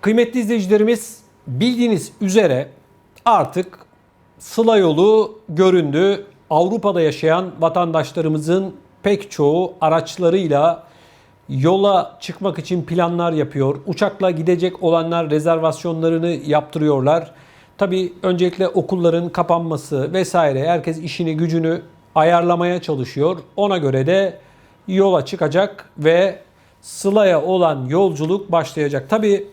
Kıymetli izleyicilerimiz bildiğiniz üzere artık Sıla yolu göründü. Avrupa'da yaşayan vatandaşlarımızın pek çoğu araçlarıyla yola çıkmak için planlar yapıyor. Uçakla gidecek olanlar rezervasyonlarını yaptırıyorlar. Tabii öncelikle okulların kapanması vesaire herkes işini gücünü ayarlamaya çalışıyor. Ona göre de yola çıkacak ve Sıla'ya olan yolculuk başlayacak. Tabii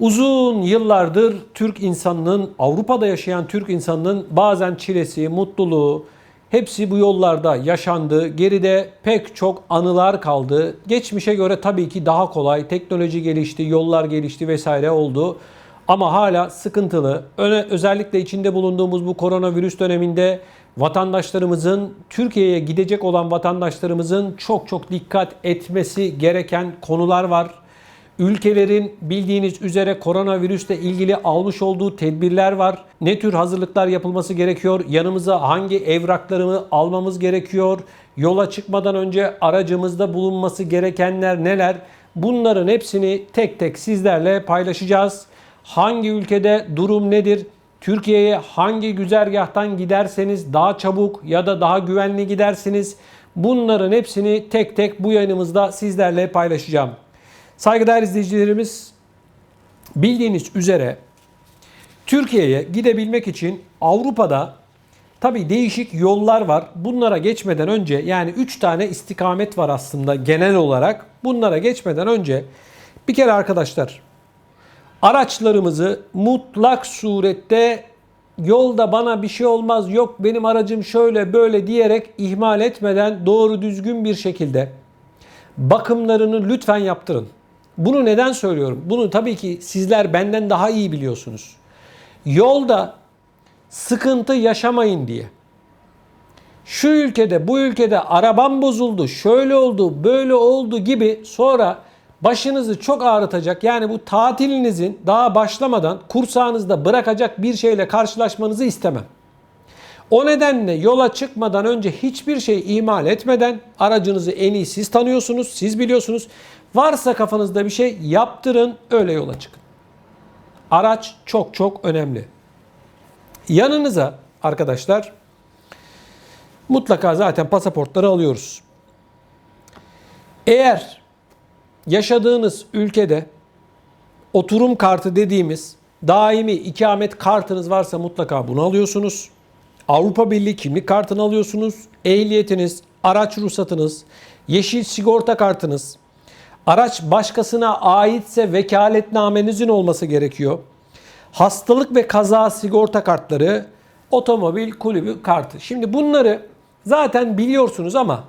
Uzun yıllardır Türk insanının, Avrupa'da yaşayan Türk insanının bazen çilesi, mutluluğu hepsi bu yollarda yaşandı. Geride pek çok anılar kaldı. Geçmişe göre tabii ki daha kolay. Teknoloji gelişti, yollar gelişti vesaire oldu. Ama hala sıkıntılı. Öne, özellikle içinde bulunduğumuz bu koronavirüs döneminde vatandaşlarımızın, Türkiye'ye gidecek olan vatandaşlarımızın çok çok dikkat etmesi gereken konular var. Ülkelerin bildiğiniz üzere koronavirüsle ilgili almış olduğu tedbirler var. Ne tür hazırlıklar yapılması gerekiyor? Yanımıza hangi evraklarımı almamız gerekiyor? Yola çıkmadan önce aracımızda bulunması gerekenler neler? Bunların hepsini tek tek sizlerle paylaşacağız. Hangi ülkede durum nedir? Türkiye'ye hangi güzergahtan giderseniz daha çabuk ya da daha güvenli gidersiniz. Bunların hepsini tek tek bu yayınımızda sizlerle paylaşacağım. Saygıdeğer izleyicilerimiz bildiğiniz üzere Türkiye'ye gidebilmek için Avrupa'da tabi değişik yollar var. Bunlara geçmeden önce yani 3 tane istikamet var aslında genel olarak. Bunlara geçmeden önce bir kere arkadaşlar araçlarımızı mutlak surette yolda bana bir şey olmaz yok benim aracım şöyle böyle diyerek ihmal etmeden doğru düzgün bir şekilde bakımlarını lütfen yaptırın. Bunu neden söylüyorum? Bunu tabii ki sizler benden daha iyi biliyorsunuz. Yolda sıkıntı yaşamayın diye. Şu ülkede, bu ülkede arabam bozuldu, şöyle oldu, böyle oldu gibi sonra başınızı çok ağrıtacak yani bu tatilinizin daha başlamadan kursağınızda bırakacak bir şeyle karşılaşmanızı istemem. O nedenle yola çıkmadan önce hiçbir şey ihmal etmeden aracınızı en iyi siz tanıyorsunuz, siz biliyorsunuz. Varsa kafanızda bir şey yaptırın, öyle yola çıkın. Araç çok çok önemli. Yanınıza arkadaşlar mutlaka zaten pasaportları alıyoruz. Eğer yaşadığınız ülkede oturum kartı dediğimiz daimi ikamet kartınız varsa mutlaka bunu alıyorsunuz. Avrupa Birliği kimlik kartını alıyorsunuz. Ehliyetiniz, araç ruhsatınız, yeşil sigorta kartınız, araç başkasına aitse vekaletnamenizin olması gerekiyor. Hastalık ve kaza sigorta kartları, otomobil kulübü kartı. Şimdi bunları zaten biliyorsunuz ama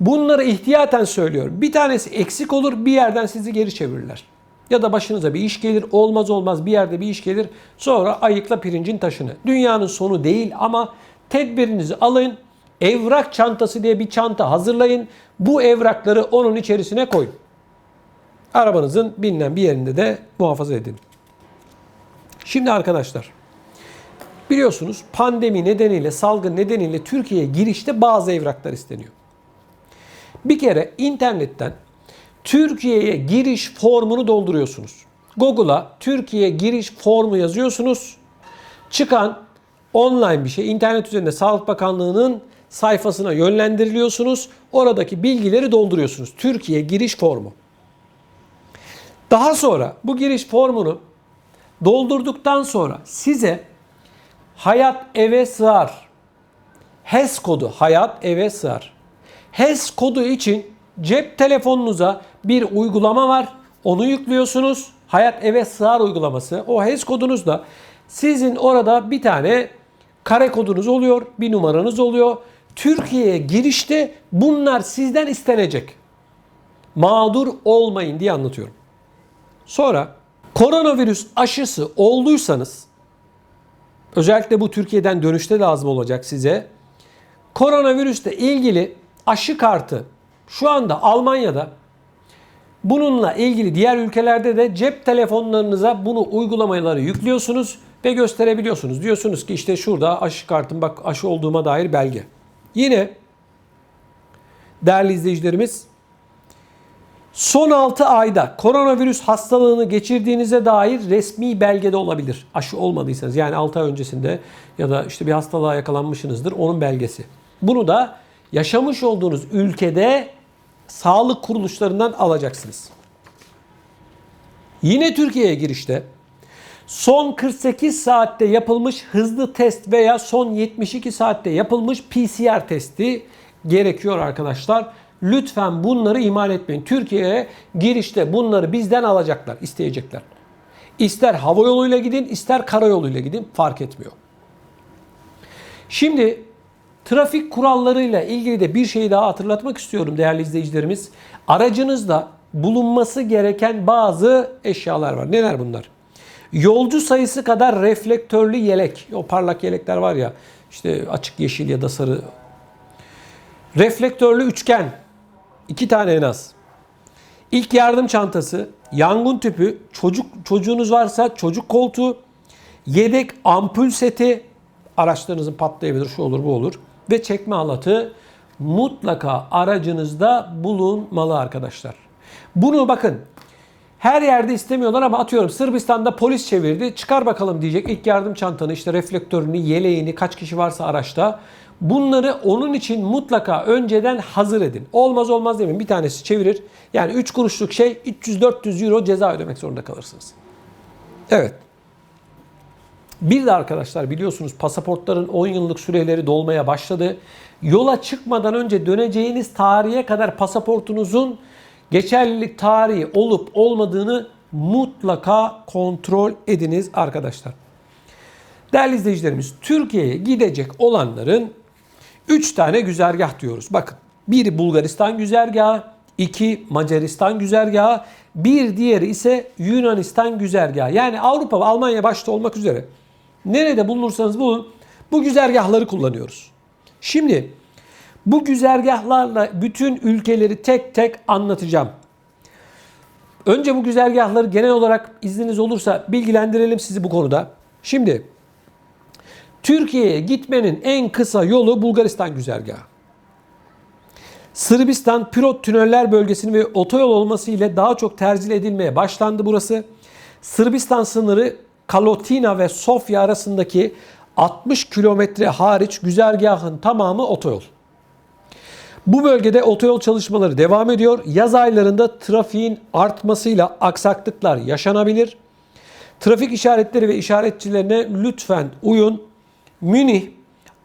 bunları ihtiyaten söylüyorum. Bir tanesi eksik olur bir yerden sizi geri çevirirler. Ya da başınıza bir iş gelir, olmaz olmaz bir yerde bir iş gelir. Sonra ayıkla pirincin taşını. Dünyanın sonu değil ama tedbirinizi alın. Evrak çantası diye bir çanta hazırlayın. Bu evrakları onun içerisine koyun. Arabanızın bilinen bir yerinde de muhafaza edin. Şimdi arkadaşlar biliyorsunuz pandemi nedeniyle, salgın nedeniyle Türkiye'ye girişte bazı evraklar isteniyor. Bir kere internetten Türkiye'ye giriş formunu dolduruyorsunuz. Google'a Türkiye giriş formu yazıyorsunuz. Çıkan online bir şey internet üzerinde Sağlık Bakanlığı'nın sayfasına yönlendiriliyorsunuz. Oradaki bilgileri dolduruyorsunuz. Türkiye giriş formu. Daha sonra bu giriş formunu doldurduktan sonra size hayat eve sığar. HES kodu hayat eve sığar. HES kodu için cep telefonunuza bir uygulama var. Onu yüklüyorsunuz. Hayat eve sığar uygulaması. O HES kodunuzda sizin orada bir tane kare kodunuz oluyor, bir numaranız oluyor. Türkiye'ye girişte bunlar sizden istenecek. Mağdur olmayın diye anlatıyorum. Sonra koronavirüs aşısı olduysanız özellikle bu Türkiye'den dönüşte lazım olacak size. Koronavirüsle ilgili aşı kartı şu anda Almanya'da bununla ilgili diğer ülkelerde de cep telefonlarınıza bunu uygulamaları yüklüyorsunuz ve gösterebiliyorsunuz. Diyorsunuz ki işte şurada aşı kartım bak aşı olduğuma dair belge. Yine değerli izleyicilerimiz Son 6 ayda koronavirüs hastalığını geçirdiğinize dair resmi belgede olabilir. Aşı olmadıysanız yani 6 ay öncesinde ya da işte bir hastalığa yakalanmışsınızdır onun belgesi. Bunu da yaşamış olduğunuz ülkede sağlık kuruluşlarından alacaksınız. Yine Türkiye'ye girişte son 48 saatte yapılmış hızlı test veya son 72 saatte yapılmış PCR testi gerekiyor arkadaşlar. Lütfen bunları ihmal etmeyin. Türkiye'ye girişte bunları bizden alacaklar, isteyecekler. İster hava yoluyla gidin, ister karayoluyla gidin fark etmiyor. Şimdi trafik kurallarıyla ilgili de bir şeyi daha hatırlatmak istiyorum değerli izleyicilerimiz. Aracınızda bulunması gereken bazı eşyalar var. Neler bunlar? Yolcu sayısı kadar reflektörlü yelek. O parlak yelekler var ya işte açık yeşil ya da sarı. Reflektörlü üçgen. İki tane en az. İlk yardım çantası, yangın tüpü, çocuk çocuğunuz varsa çocuk koltuğu, yedek ampul seti, araçlarınızın patlayabilir, şu olur bu olur ve çekme halatı mutlaka aracınızda bulunmalı arkadaşlar. Bunu bakın her yerde istemiyorlar ama atıyorum Sırbistan'da polis çevirdi. Çıkar bakalım diyecek ilk yardım çantanı, işte reflektörünü, yeleğini, kaç kişi varsa araçta. Bunları onun için mutlaka önceden hazır edin. Olmaz olmaz demeyin. Bir tanesi çevirir. Yani 3 kuruşluk şey 300-400 euro ceza ödemek zorunda kalırsınız. Evet. Bir de arkadaşlar biliyorsunuz pasaportların 10 yıllık süreleri dolmaya başladı. Yola çıkmadan önce döneceğiniz tarihe kadar pasaportunuzun geçerlilik tarihi olup olmadığını mutlaka kontrol ediniz arkadaşlar. Değerli izleyicilerimiz, Türkiye'ye gidecek olanların 3 tane güzergah diyoruz. Bakın, biri Bulgaristan güzergahı, iki Macaristan güzergahı, bir diğeri ise Yunanistan güzergahı. Yani Avrupa ve Almanya başta olmak üzere nerede bulunursanız bulun bu güzergahları kullanıyoruz. Şimdi bu güzergahlarla bütün ülkeleri tek tek anlatacağım. Önce bu güzergahları genel olarak izniniz olursa bilgilendirelim sizi bu konuda. Şimdi Türkiye'ye gitmenin en kısa yolu Bulgaristan güzergahı. Sırbistan Pirot tüneller bölgesini ve otoyol olması ile daha çok tercih edilmeye başlandı burası. Sırbistan sınırı Kalotina ve Sofya arasındaki 60 kilometre hariç güzergahın tamamı otoyol. Bu bölgede otoyol çalışmaları devam ediyor. Yaz aylarında trafiğin artmasıyla aksaklıklar yaşanabilir. Trafik işaretleri ve işaretçilerine lütfen uyun. Münih,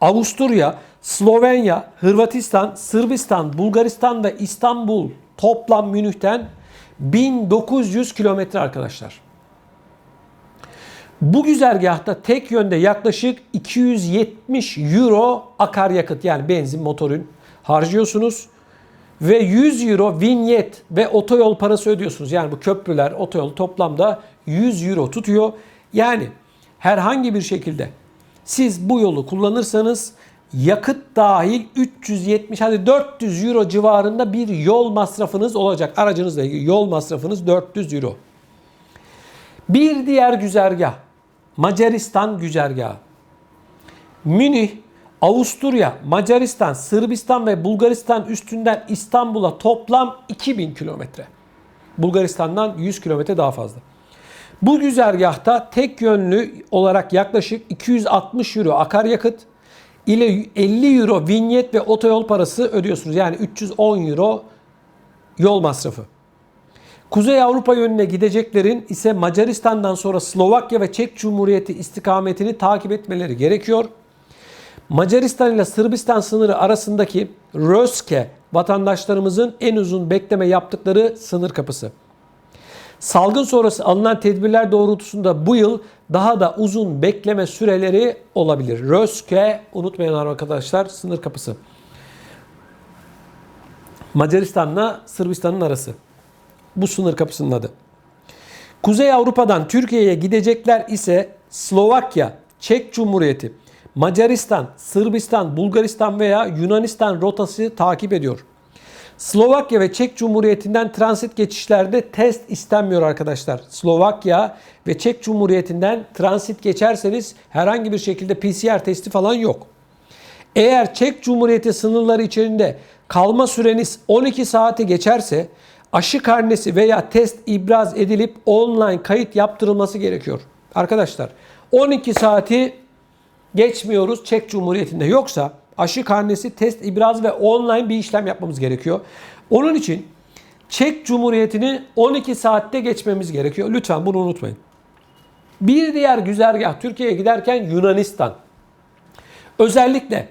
Avusturya, Slovenya, Hırvatistan, Sırbistan, Bulgaristan ve İstanbul toplam Münih'ten 1900 kilometre arkadaşlar. Bu güzergahta tek yönde yaklaşık 270 euro akaryakıt yani benzin motorun harcıyorsunuz. Ve 100 euro vinyet ve otoyol parası ödüyorsunuz. Yani bu köprüler, otoyol toplamda 100 euro tutuyor. Yani herhangi bir şekilde siz bu yolu kullanırsanız yakıt dahil 370 hadi 400 euro civarında bir yol masrafınız olacak. Aracınızla ilgili yol masrafınız 400 euro. Bir diğer güzergah Macaristan güzergahı. Münih, Avusturya, Macaristan, Sırbistan ve Bulgaristan üstünden İstanbul'a toplam 2000 kilometre. Bulgaristan'dan 100 kilometre daha fazla. Bu güzergahta tek yönlü olarak yaklaşık 260 euro akaryakıt ile 50 euro vinyet ve otoyol parası ödüyorsunuz. Yani 310 euro yol masrafı. Kuzey Avrupa yönüne gideceklerin ise Macaristan'dan sonra Slovakya ve Çek Cumhuriyeti istikametini takip etmeleri gerekiyor. Macaristan ile Sırbistan sınırı arasındaki Röske vatandaşlarımızın en uzun bekleme yaptıkları sınır kapısı. Salgın sonrası alınan tedbirler doğrultusunda bu yıl daha da uzun bekleme süreleri olabilir. Röske unutmayın arkadaşlar sınır kapısı. Macaristan'la Sırbistan'ın arası. Bu sınır kapısının adı. Kuzey Avrupa'dan Türkiye'ye gidecekler ise Slovakya, Çek Cumhuriyeti, Macaristan, Sırbistan, Bulgaristan veya Yunanistan rotası takip ediyor. Slovakya ve Çek Cumhuriyeti'nden transit geçişlerde test istenmiyor arkadaşlar. Slovakya ve Çek Cumhuriyeti'nden transit geçerseniz herhangi bir şekilde PCR testi falan yok. Eğer Çek Cumhuriyeti sınırları içerisinde kalma süreniz 12 saati geçerse aşı karnesi veya test ibraz edilip online kayıt yaptırılması gerekiyor. Arkadaşlar 12 saati geçmiyoruz Çek Cumhuriyeti'nde. Yoksa aşı karnesi, test ibraz ve online bir işlem yapmamız gerekiyor. Onun için Çek Cumhuriyeti'ni 12 saatte geçmemiz gerekiyor. Lütfen bunu unutmayın. Bir diğer güzergah Türkiye'ye giderken Yunanistan. Özellikle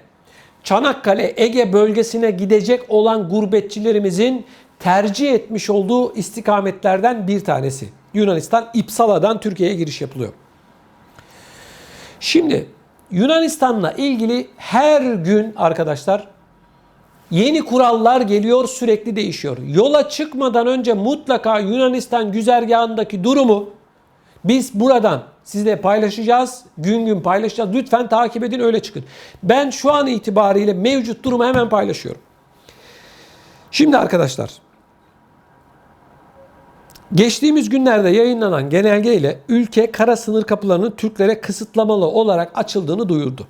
Çanakkale, Ege bölgesine gidecek olan gurbetçilerimizin tercih etmiş olduğu istikametlerden bir tanesi. Yunanistan, İpsala'dan Türkiye'ye giriş yapılıyor. Şimdi Yunanistan'la ilgili her gün arkadaşlar yeni kurallar geliyor, sürekli değişiyor. Yola çıkmadan önce mutlaka Yunanistan güzergahındaki durumu biz buradan sizle paylaşacağız. Gün gün paylaşacağız. Lütfen takip edin öyle çıkın. Ben şu an itibariyle mevcut durumu hemen paylaşıyorum. Şimdi arkadaşlar Geçtiğimiz günlerde yayınlanan genelge ile ülke kara sınır kapılarının Türklere kısıtlamalı olarak açıldığını duyurdu.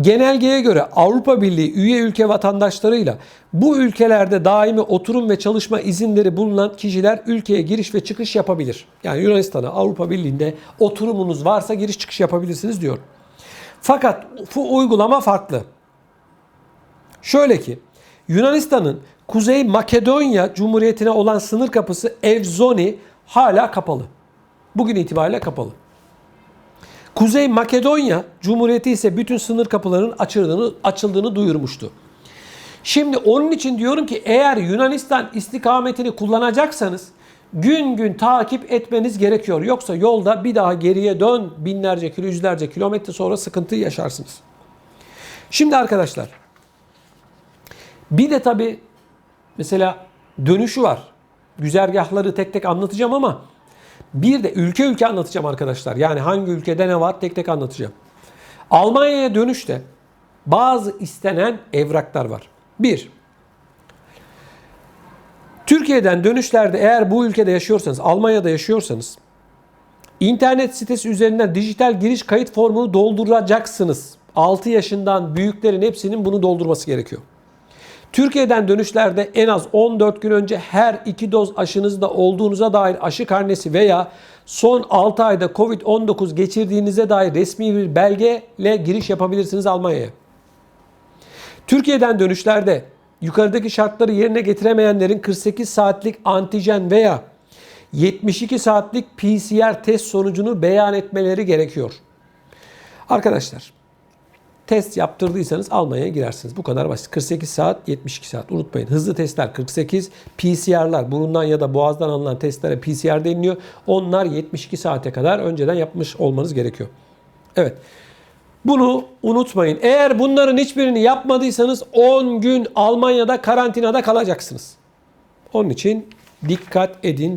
Genelgeye göre Avrupa Birliği üye ülke vatandaşlarıyla bu ülkelerde daimi oturum ve çalışma izinleri bulunan kişiler ülkeye giriş ve çıkış yapabilir. Yani Yunanistan'a Avrupa Birliği'nde oturumunuz varsa giriş çıkış yapabilirsiniz diyor. Fakat bu uygulama farklı. Şöyle ki Yunanistan'ın Kuzey Makedonya Cumhuriyeti'ne olan sınır kapısı Evzoni hala kapalı. Bugün itibariyle kapalı. Kuzey Makedonya Cumhuriyeti ise bütün sınır kapılarının açıldığını, açıldığını duyurmuştu. Şimdi onun için diyorum ki eğer Yunanistan istikametini kullanacaksanız gün gün takip etmeniz gerekiyor. Yoksa yolda bir daha geriye dön binlerce yüzlerce kilometre sonra sıkıntı yaşarsınız. Şimdi arkadaşlar bir de tabi mesela dönüşü var. Güzergahları tek tek anlatacağım ama bir de ülke ülke anlatacağım arkadaşlar. Yani hangi ülkede ne var tek tek anlatacağım. Almanya'ya dönüşte bazı istenen evraklar var. Bir, Türkiye'den dönüşlerde eğer bu ülkede yaşıyorsanız, Almanya'da yaşıyorsanız internet sitesi üzerinden dijital giriş kayıt formunu dolduracaksınız. 6 yaşından büyüklerin hepsinin bunu doldurması gerekiyor. Türkiye'den dönüşlerde en az 14 gün önce her iki doz aşınızda olduğunuza dair aşı karnesi veya son 6 ayda Covid-19 geçirdiğinize dair resmi bir belgeyle giriş yapabilirsiniz Almanya'ya. Türkiye'den dönüşlerde yukarıdaki şartları yerine getiremeyenlerin 48 saatlik antijen veya 72 saatlik PCR test sonucunu beyan etmeleri gerekiyor. Arkadaşlar test yaptırdıysanız Almanya'ya girersiniz. Bu kadar basit. 48 saat, 72 saat. Unutmayın. Hızlı testler 48, PCR'lar burundan ya da boğazdan alınan testlere PCR deniliyor. Onlar 72 saate kadar önceden yapmış olmanız gerekiyor. Evet. Bunu unutmayın. Eğer bunların hiçbirini yapmadıysanız 10 gün Almanya'da karantinada kalacaksınız. Onun için dikkat edin